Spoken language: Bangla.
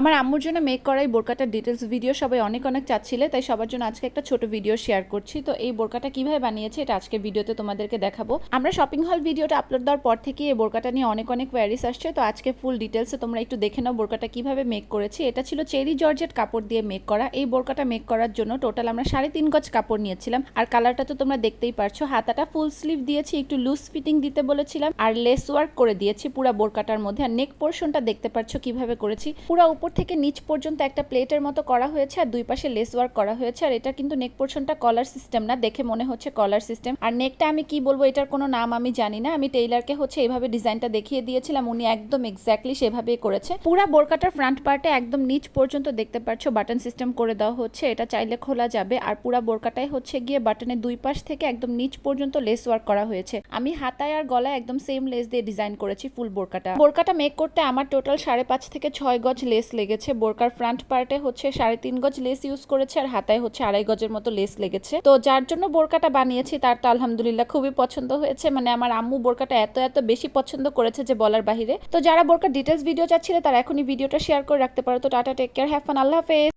আমার আম্মুর জন্য মেক করা এই বোরকাটার ডিটেলস ভিডিও সবাই অনেক অনেক চাচ্ছিলে, তাই সবার জন্য আজকে একটা ছোট ভিডিও শেয়ার করছি। তো এই বোরকাটা কীভাবে বানিয়েছে এটা আজকে ভিডিওতে তোমাদেরকে দেখাবো। আমরা শপিং হল ভিডিওটা আপলোড দেওয়ার পর থেকে এই বোরকাটা নিয়ে অনেক অনেক কোয়ারিস আসছে। তো আজকে ফুল ডিটেলসে তোমরা একটু দেখে নাও বোরকাটা কীভাবে মেক করেছি। এটা ছিল চেরি জর্জেট কাপড় দিয়ে মেক করা। এই বোরকাটা মেক করার জন্য টোটাল আমরা সাড়ে তিন গজ কাপড় নিয়েছিলাম। আর কালারটা তো তোমরা দেখতেই পারছ, হাতাটা ফুল স্লিভ দিয়েছি, একটু লুজ ফিটিং দিতে বলেছিলাম। আর লেস ওয়ার্ক করে দিয়েছি পুরো বোরকাটার মধ্যে। আর নেক পোর্শনটা দেখতে পাচ্ছ কীভাবে করেছি। পুরো উপর থেকে নিচ পর্যন্ত একটা প্লেটের মতো করা হয়েছে আর দুই পাশে লেস ওয়ার্ক করা হয়েছে আর এটা কিন্তু নেক পোর্শনটা কলার সিস্টেম না, দেখে মনে হচ্ছে কলার সিস্টেম আর নেকটা আমি কি বলব, এটার কোনো নাম আমি জানি না। আমি টেইলারকে হচ্ছে এইভাবে ডিজাইনটা দেখিয়ে দিয়েছিলাম, উনি একদম এক্স্যাক্টলি সেভাবেই করেছে। পুরা বোরকাটার ফ্রন্ট পার্টে একদম নিচ পর্যন্ত দেখতে পাচ্ছ বাটন সিস্টেম করে দেওয়া হচ্ছে, এটা চাইলে খোলা যাবে। আর পুরা বোরকাটাই হচ্ছে গিয়ে বাটনের দুই পাশ থেকে একদম নিচ পর্যন্ত লেস ওয়ার্ক করা হয়েছে। আমি হাতায় আর গলায় একদম সেম লেস দিয়ে ডিজাইন করেছি ফুল বোরকাটা। বোরকাটা মেক করতে আমার টোটাল সাড়ে পাঁচ থেকে ছয় গজ লেস লেগেছে। বোরকার ফ্রন্ট পার্টে হচ্ছে সাড়ে তিন গজ লেস ইউজ করেছে আর হাতায় হচ্ছে আড়াই গজের মতো লেস লেগেছে। তো যার জন্য বোরকাটা বানিয়েছি তার তো আলহামদুলিল্লাহ খুবই পছন্দ হয়েছে। মানে আমার আম্মু বোরকাটা এত এত বেশি পছন্দ করেছে যে বলার বাহিরে। তো যারা বোরকার ডিটেলস ভিডিও চাচ্ছিল তারা এখনই ভিডিওটা শেয়ার করে রাখতে পারো। তো tata take care have fun আল্লাহ হাফেজ।